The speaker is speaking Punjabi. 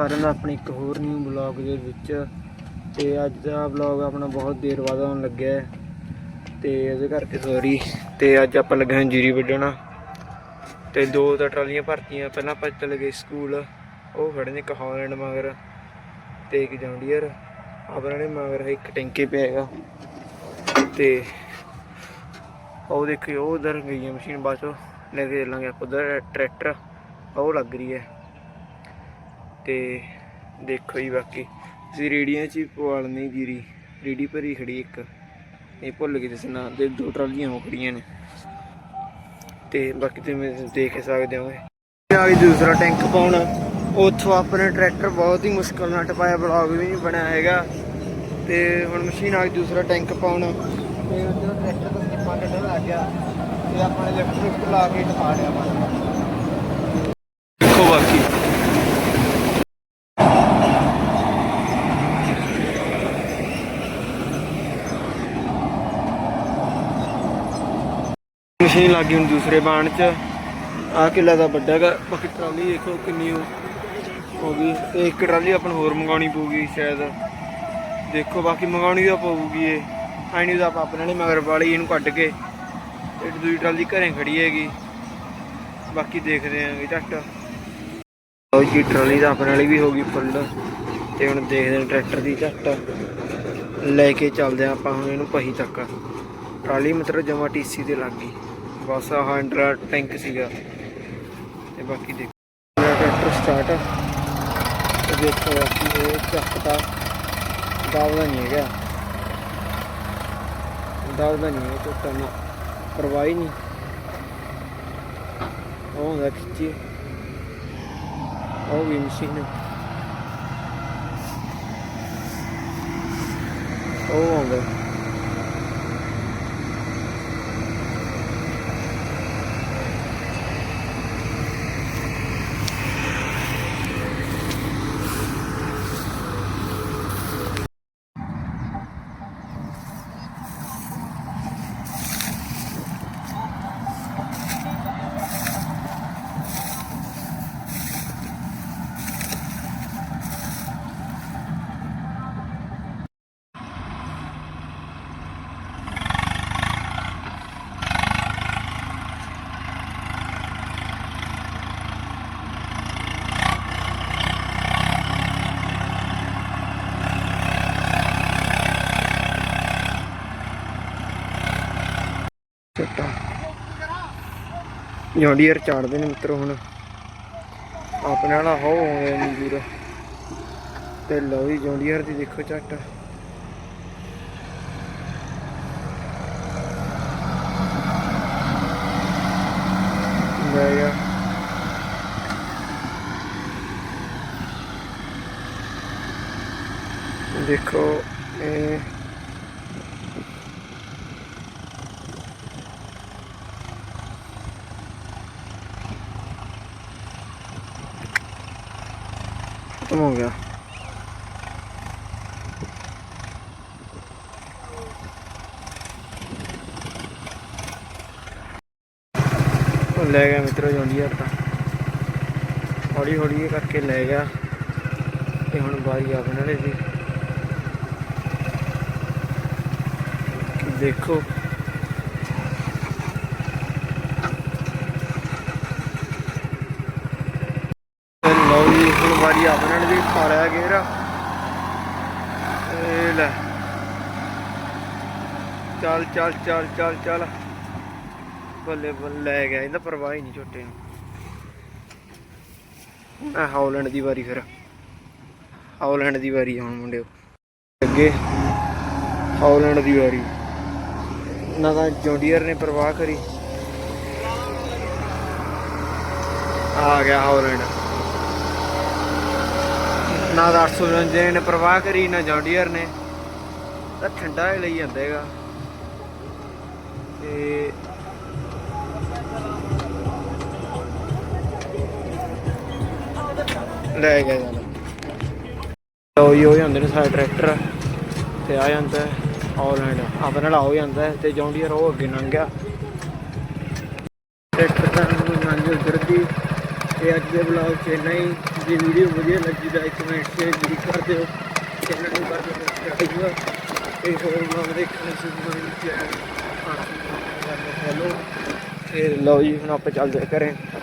ਸਾਰਿਆਂ ਦਾ ਆਪਣੀ ਇੱਕ ਹੋਰ ਨਿਊ ਬਲੌਗ ਦੇ ਵਿੱਚ। ਤੇ ਅੱਜ ਦਾ ਬਲੌਗ ਆਪਣਾ ਬਹੁਤ ਦੇਰ ਬਾਅਦ ਆਉਣ ਲੱਗਿਆ ਹੈ। ਤੇ ਉਹਦੇ ਕਰਕੇ ਸੌਰੀ ਤੇ ਅੱਜ ਆਪਾਂ ਲੱਗੇ ਹਾਂ ਜੀਰੀ ਵੱਢਣਾ। ਤੇ ਦੋ ਤਾਂ ਟਰਾਲੀਆਂ ਭਰਤੀਆਂ। ਪਹਿਲਾਂ ਆਪਾਂ ਚਲੇ ਗਏ ਸਕੂਲ ਉਹ ਖੜੇ ਨੇ ਇੱਕ ਹਾਲੈਂਡ ਮਗਰ ਤੇ ਇੱਕ ਜੌਂਡੀਅਰ ਆਪਣਾ ਨੇ ਮਗਰ ਇੱਕ ਟੈਂਕੀ ਪਿਆ ਹੈਗਾ। ਤੇ ਉਹ ਦੇਖਿਓ ਉਹ ਉਧਰ ਗਈ ਹੈ ਮਸ਼ੀਨ। ਬਾਅਦ ਚੋਂ ਲੈ ਕੇ ਚੱਲਾਂਗੇ ਆਪਾਂ ਉਧਰ ਟਰੈਕਟਰ ਉਹ ਲੱਗ ਰਹੀ ਹੈ। ਤੇ ਦੇਖੋ ਜੀ ਬਾਕੀ। ਅਸੀਂ ਰੇੜੀਆਂ 'ਚ ਹੀ ਪਵਾਲਣੀ ਜੀਰੀ ਰੇੜੀ ਭਰੀ ਖੜੀ ਇੱਕ। ਇਹ ਭੁੱਲ ਗਏ ਦੱਸਣਾ ਤੇ ਦੋ ਟਰਾਲੀਆਂ ਹੋ ਖੜੀਆਂ ਨੇ। ਤੇ ਬਾਕੀ ਤੁਸੀਂ ਦੇਖ ਸਕਦੇ ਹੋ ਆ ਗਈ ਦੂਸਰਾ ਟੈਂਕ ਪਾਉਣ। ਉੱਥੋਂ ਆਪਣੇ ਟਰੈਕਟਰ ਬਹੁਤ ਹੀ ਮੁਸ਼ਕਲ ਨਾਲ ਟਪਾਇਆ। ਬਲੌਗ ਵੀ ਨਹੀਂ ਬਣਿਆ ਹੈਗਾ। ਤੇ ਹੁਣ ਮਸ਼ੀਨ ਆ ਕੇ ਦੂਸਰਾ ਟੈਂਕ ਪਾਉਣ। ਤੇ ਉੱਧਰ ਟਰੈਕਟਰ ਤੋਂ ਸਕਿੱਪਾਂ ਕੱਢਣ ਲੱਗ ਗਿਆ। ਤੇ ਆਪਾਂ ਇਲੈਕਟ੍ਰਿਕ ਲਾ ਕੇ ਟਪਾ ਲਿਆ ਵਾ ਦੇਖੋ ਬਾਕੀ ਮਸ਼ੀਨ ਲੱਗ ਗਈ ਹੁਣ ਦੂਸਰੇ ਬਾਣ ਚ। ਆ ਕਿੱਲਾ ਦਾ ਵੱਡਾ ਹੈਗਾ। ਬਾਕੀ ਟਰਾਲੀ ਦੇਖੋ ਕਿੰਨੀ ਹੋ ਗਈ ਤੇ ਇੱਕ ਟਰਾਲੀ ਆਪਾਂ ਨੂੰ ਹੋਰ ਮੰਗਾਉਣੀ ਪਊਗੀ ਸ਼ਾਇਦ। ਦੇਖੋ ਬਾਕੀ ਮੰਗਾਉਣੀ ਤਾਂ ਪਊਗੀ ਇਹ। ਆਈ ਨਹੀਂ ਤਾਂ ਆਪਾਂ ਆਪਣੇ ਨੇ ਮਗਰ ਵਾਲੀ ਇਹਨੂੰ ਕੱਢ ਕੇ ਤੇ ਦੂਜੀ ਟਰਾਲੀ ਘਰੇ ਖੜੀ ਹੈਗੀ। ਬਾਕੀ ਦੇਖਦੇ ਆਂਗੇ ਝੱਟ। ਉਹ ਜੀ, ਟਰਾਲੀ ਤਾਂ ਆਪਣੇ ਵਾਲੀ ਵੀ ਹੋ ਗਈ ਫੁੱਲ ਤੇ ਹੁਣ ਦੇਖਦੇ ਹਾਂ ਟਰੈਕਟਰ ਦੀ ਝੱਟ। ਲੈ ਕੇ ਚੱਲਦੇ ਹਾਂ ਆਪਾਂ ਹੁਣ ਇਹਨੂੰ ਪਹੀ ਤੱਕ। ਟਰਾਲੀ ਮਤਲਬ ਜਮਾ ਟੀਸੀ ਤੇ ਲੱਗ ਗਈ। ਬਸ ਆਹ ਅੰਡਰ ਟੈਂਕ ਸੀਗਾ। ਤੇ ਬਾਕੀ ਦੇਖੋ ਟਰੈਕਟਰ ਸਟਾਰਟ ਤੇ ਦੇਖੋ ਬਾਕੀ ਇਹ ਚੱਕਦਾ ਦਾਵਦਾ ਨਹੀਂ ਹੈਗਾ। ਦਾਵਦਾ ਨਹੀਂ ਹੈ ਝੋਟਾ ਨਾ ਪਰਵਾਹ ਨਹੀਂ। ਉਹ ਹੁੰਦਾ ਖਿੱਚੀ। ਉਹ ਵੀ ਮਸ਼ੀਨ। ਉਹ ਆਉਂਦਾ। ਜੌਂਡੀਅਰ ਚਾੜਦੇ ਨੇ ਮਿੱਤਰੋ ਹੁਣ। ਆਪਣੇ ਵਾਲਾ ਹੋ ਆਉਂਦੇ ਨੇ ਤੇ ਲਓ ਜੀ ਜੌਂਡੀਅਰ ਦੀ ਦੇਖੋ ਝੱਟ। ਗਿਆ ਦੇਖੋ, ਇਹ ਖਤਮ ਹੋ ਗਿਆ। ਲੈ ਗਿਆ ਮਿੱਤਰੋ ਜੌਂਡੀਅਰ ਤਾਂ। ਹੌਲੀ ਹੌਲੀ ਕਰਕੇ ਲੈ ਗਿਆ। ਤੇ ਹੁਣ ਬਾਰੀ ਆ ਬਣਾ ਲਈ ਸੀ। ਦੇਖੋ ਤੇ ਲਓ ਜੀ ਹੁਣ ਵਾਰੀ ਆ ਬਣਨ ਦੀ ਗੇਰ ਇਹ ਲੈ। ਚੱਲ ਚੱਲ ਚੱਲ ਚੱਲ ਚੱਲ। ਬੱਲੇ ਬੱਲੇ ਲੈ ਗਿਆ, ਇਹਦਾ ਪਰਵਾਹ ਹੀ ਨਹੀਂ ਛੋਟੇ ਨੂੰ। ਆ ਹੌਲੈਂਡ ਦੀ ਵਾਰੀ ਫਿਰ। ਹੌਲੈਂਡ ਦੀ ਵਾਰੀ ਆ ਹੁਣ ਮੁੰਡਿਓ। ਅੱਗੇ ਹਾਲੈਂਡ ਦੀ ਵਾਰੀ। ਨਾ ਤਾਂ ਜੌਂਡੀਅਰ ਨੇ ਪਰਵਾਹ ਕਰੀ। ਆ ਗਿਆ ਹੌਲੈਂਡ। ਨਾ ਤਾਂ 855 ਨੇ ਪਰਵਾਹ ਕਰੀ, ਨਾ ਜੌਂਡੀਅਰ ਨੇ। ਤਾਂ ਠੰਡਾ ਹੀ ਲਈ ਜਾਂਦਾ ਤੇ ਲੈ ਗਿਆ ਜਾਨ ਲਓ ਜੀ ਜਾਂਦੇ ਨੇ ਸਾਡੇ ਟਰੈਕਟਰ। ਤੇ ਆ ਜਾਂਦਾ ਆਲੈਂਡ ਆਪਣੇ ਨਾਲ ਹੋ ਜਾਂਦਾ ਤੇ ਜੌਂਡੀਅਰ ਉਹ ਅੱਗੇ ਲੰਘ ਗਿਆ। ਟਰੈਕਟਰ ਤਾਂ ਲੰਘ ਉਧਰ ਤੇ ਅੱਜ ਦੇ ਵਲੌਗ 'ਚ ਇੰਨਾ ਹੀ। ਜੇ ਵੀਡੀਓ ਵਧੀਆ ਲੱਗੀ ਤਾਂ ਇੱਕ ਮਿੰਟ ਸ਼ੇਅਰ ਜ਼ਰੂਰ ਕਰ ਦਿਓ ਚੈਨਲ ਨੂੰ ਕਰ ਦਿਓ ਸਬਸਕ੍ਰਾਈਬ ਤੇ ਹੋਰ ਵਲੌਗ ਦੇਖਣ ਲਈ ਸੁਣਨ ਚੈਨਲ ਫੋਲੋ ਤੇ ਲਓ ਜੀ, ਹੁਣ ਆਪਾਂ ਚੱਲਦੇ ਹਾਂ